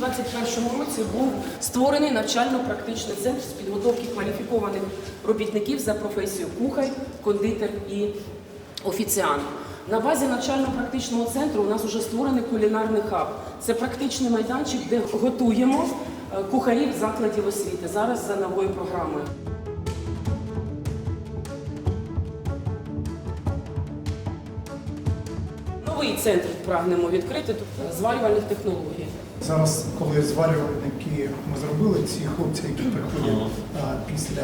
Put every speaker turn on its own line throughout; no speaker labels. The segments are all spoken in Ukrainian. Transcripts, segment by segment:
2021 році був створений навчально-практичний центр з підготовки кваліфікованих робітників за професією кухар, кондитер і офіціант. На базі навчально-практичного центру у нас вже створений кулінарний хаб. Це практичний майданчик, де готуємо е, кухарів закладів освіти зараз за новою програмою. Новий центр прагнемо відкрити тобто зварювальних технологій.
Зараз, коли зварювальники ми зробили, ці хлопці, які приходять а, після,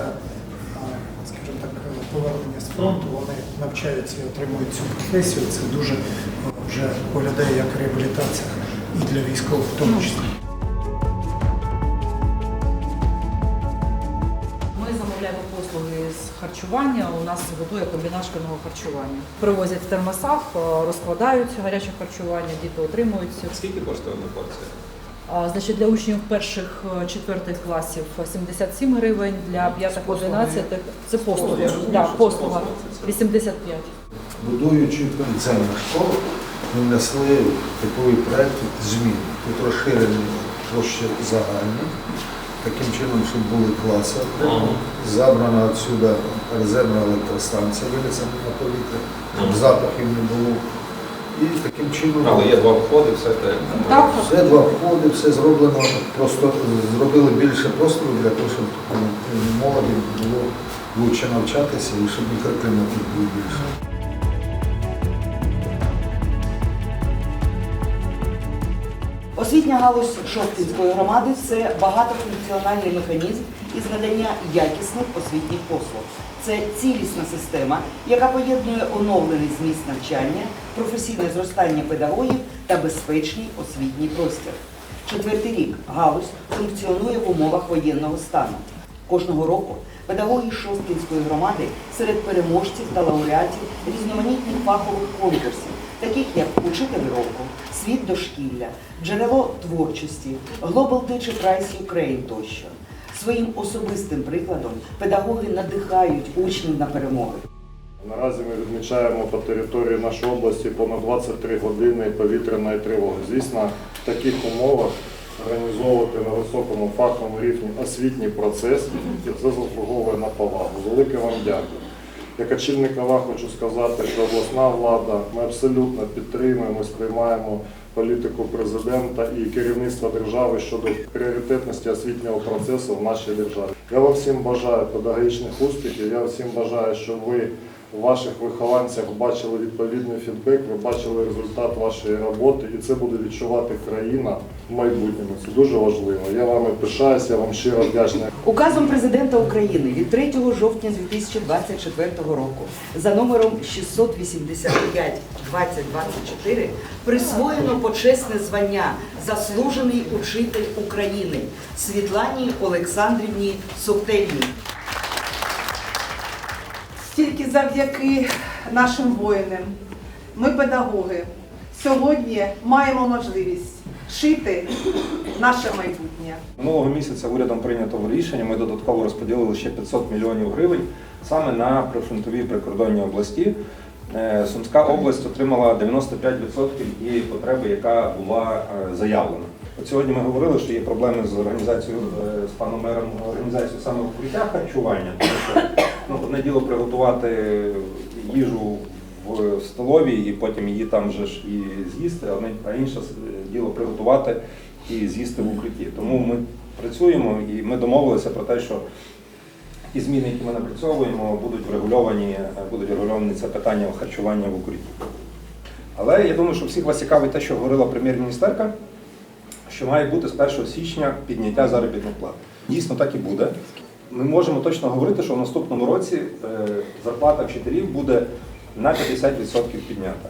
а, скажімо так, повернення з фронту, вони навчаються і отримують цю професію. Це дуже вже виглядає як реабілітація і для військових в тому числі.
Харчування. У нас готує комбінат шкільного харчування. Привозять в термосах, е, розкладають гаряче харчування, діти отримують.
Скільки коштує одна порція?
Значить, для учнів перших е, четвертих класів 77 гривень, для п'ятих одинадцятих це послуги. Да, послуга 85.
Будуючи ліцейну школу, ми внесли такий проєкт змін. Тут розширені площі загальні, таким чином, щоб були класи. Забрана відсюди резервна електростанція, винесена на повітря, щоб запахів не було. І таким чином
Але є два входи, все те.
Так,
все два входи, все зроблено, просто зробили більше простору для того, щоб ну, молоді було лучше навчатися і щоб мікрокліматів був більше.
Освітня галузь Шостинської громади це багатофункціональний механізм із надання якісних освітніх послуг. Це цілісна система, яка поєднує оновлений зміст навчання, професійне зростання педагогів та безпечний освітній простір. Четвертий рік галузь функціонує в умовах воєнного стану. Кожного року педагоги Шосткінської громади серед переможців та лауреатів різноманітних фахових конкурсів, таких як Учитель року, Світ дошкілля, Джерело творчості, Global Teacher Prize Ukraine тощо. Своїм особистим прикладом педагоги надихають учнів на перемоги.
Наразі ми відмічаємо по території нашої області понад 23 години повітряної тривоги. Звісно, в таких умовах організовувати на високому фаховому рівні освітній процес, і це заслуговує на повагу. Велике вам дякую. Як очільник ОВА хочу сказати, що обласна влада, ми абсолютно підтримуємо, сприймаємо політику президента і керівництва держави щодо пріоритетності освітнього процесу в нашій державі. Я вам всім бажаю педагогічних успіхів. Я всім бажаю, щоб ви ваших вихованцях бачили відповідний фідбек, ви бачили результат вашої роботи, і це буде відчувати країна в майбутньому. Це дуже важливо. Я вами пишаюся, я вам щиро вдячний.
Указом президента України від 3 жовтня 2024 року за номером 685-2024 присвоєно почесне звання Заслужений учитель України Світлані Олександрівні Совтельній.
Тільки завдяки нашим воїнам, ми, педагоги, сьогодні маємо можливість шити наше майбутнє.
Минулого місяця урядом прийнято рішення. Ми додатково розподілили ще 500 мільйонів гривень саме на прифронтові прикордонні області. Е, Сумська область отримала 95% її потреби, яка була е, заявлена. От сьогодні ми говорили, що є проблеми з організацією е, з паном мером організацією саме укриття харчування. Тому що ну, одне діло приготувати їжу в столовій і потім її там же ж і з'їсти, а інше е, діло приготувати і з'їсти в укритті. Тому ми працюємо і ми домовилися про те, що ті зміни, які ми напрацьовуємо, будуть врегульовані, е, будуть врегульовані це питання харчування в укритті. Але я думаю, що всіх вас цікавить те, що говорила прем'єр-міністерка, що має бути з 1 січня підняття заробітних плат. Дійсно, так і буде. Ми можемо точно говорити, що в наступному році е, зарплата вчителів буде на 50% піднята.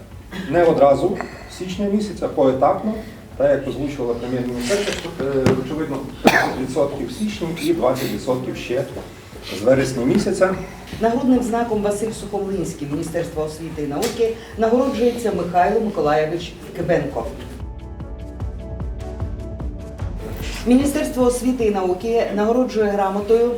Не одразу з січня місяця, поетапно, так як озвучувала прем'єр-міністерка, е, очевидно, 30% в січні і 20% ще з вересня місяця.
Нагрудним знаком Василь Сухомлинський Міністерства освіти і науки нагороджується Михайло Миколаєвич Кибенко. Міністерство освіти і науки нагороджує грамотою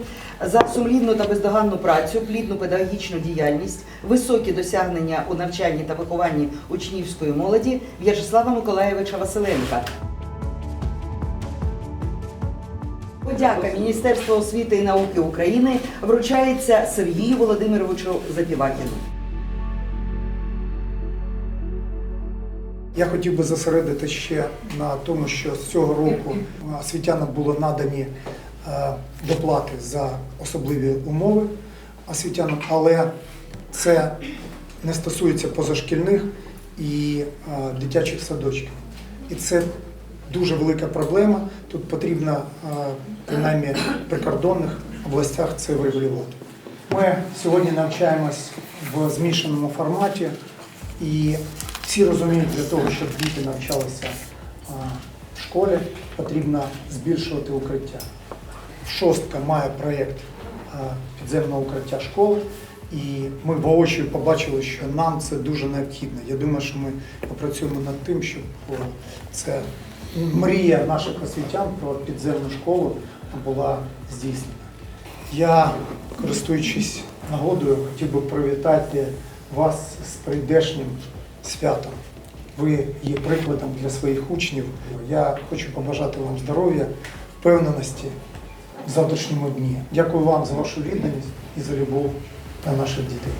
за сумлінну та бездоганну працю, плідну педагогічну діяльність, високі досягнення у навчанні та вихованні учнівської молоді В'ячеслава Миколаєвича Василенка. подяка Міністерства освіти і науки України вручається Сергію Володимировичу Запівакіну.
Я хотів би зосередити ще на тому, що з цього року освітянам було надані е, доплати за особливі умови освітянам, але це не стосується позашкільних і е, дитячих садочків. І це дуже велика проблема. Тут потрібно е, принаймні в прикордонних областях це врегулювати. Ми сьогодні навчаємось в змішаному форматі, і всі розуміють, для того, щоб діти навчалися в школі, потрібно збільшувати укриття. Шостка має проєкт підземного укриття школи, і ми воочию побачили, що нам це дуже необхідно. Я думаю, що ми попрацюємо над тим, щоб це мрія наших освітян про підземну школу була здійснена. Я, користуючись нагодою, хотів би привітати вас з прийдешнім святом. Ви є прикладом для своїх учнів. Я хочу побажати вам здоров'я, впевненості в завтрашньому дні. Дякую вам за вашу відданість і за любов на наших дітей.